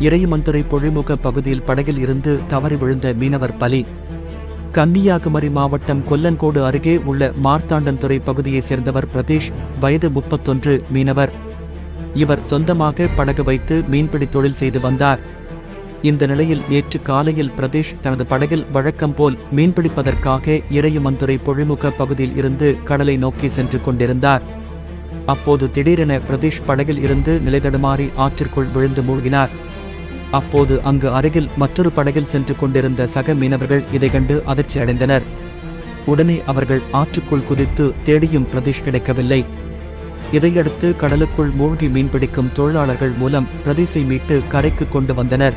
இறையமந்துரை பொழிமுக பகுதியில் படகில் இருந்து தவறி விழுந்த மீனவர் பலி. கன்னியாகுமரி மாவட்டம் கொல்லன்கோடு அருகே உள்ள மார்த்தாண்டன்துறை பகுதியைச் சேர்ந்தவர் பிரதீஷ் வயது முப்பத்தொன்று மீனவர். இவர் சொந்தமாக படகு வைத்து மீன்பிடி தொழில் செய்து வந்தார். இந்த நிலையில் நேற்று காலையில் பிரதீஷ் தனது படகில் வழக்கம் போல் மீன்பிடிப்பதற்காக இறையமந்துரை பொழிமுக பகுதியில் இருந்து கடலை நோக்கி சென்று கொண்டிருந்தார். அப்போது திடீரென பிரதீஷ் படகில் இருந்து நிலைதடுமாறி ஆற்றிற்குள் விழுந்து மூழ்கினார். அப்போது அங்கு அருகில் மற்றொரு படகில் சென்று கொண்டிருந்த சக மீனவர்கள் இதை கண்டு அதிர்ச்சி அடைந்தனர். உடனே அவர்கள் ஆற்றுக்குள் குதித்து தேடியும் பிரதீஷ் கிடைக்கவில்லை. இதையடுத்து கடலுக்குள் மூழ்கி மீன்பிடிக்கும் தொழிலாளர்கள் மூலம் பிரதீஷை மீட்டு கரைக்கு கொண்டு வந்தனர்.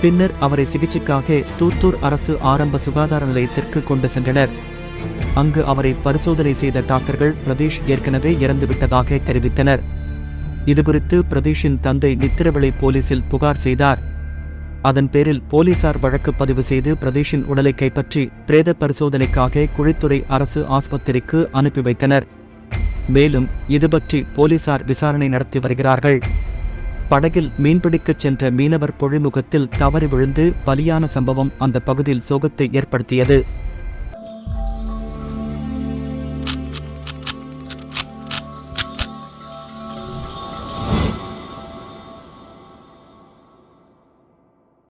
பின்னர் அவரை சிகிச்சைக்காக தூத்தூர் அரசு ஆரம்ப சுகாதார நிலையத்திற்கு கொண்டு சென்றனர். அங்கு அவரை பரிசோதனை செய்த டாக்டர்கள் பிரதீஷ் ஏற்கனவே இறந்துவிட்டதாக தெரிவித்தனர். இதுகுறித்து பிரதீஷின் தந்தை நித்திரவிளை போலீசில் புகார் செய்தார். அதன் பேரில் போலீசார் வழக்கு பதிவு செய்து பிரதீஷின் உடலை கைப்பற்றி பிரேத பரிசோதனைக்காக குழித்துறை அரசு ஆஸ்பத்திரிக்கு அனுப்பி வைத்தனர். மேலும் இதுபற்றி போலீசார் விசாரணை நடத்தி வருகிறார்கள். படகில் மீன்பிடிக்கச் சென்ற மீனவர் பொழிமுகத்தில் தவறி விழுந்து பலியான சம்பவம் அந்த பகுதியில் சோகத்தை ஏற்படுத்தியது.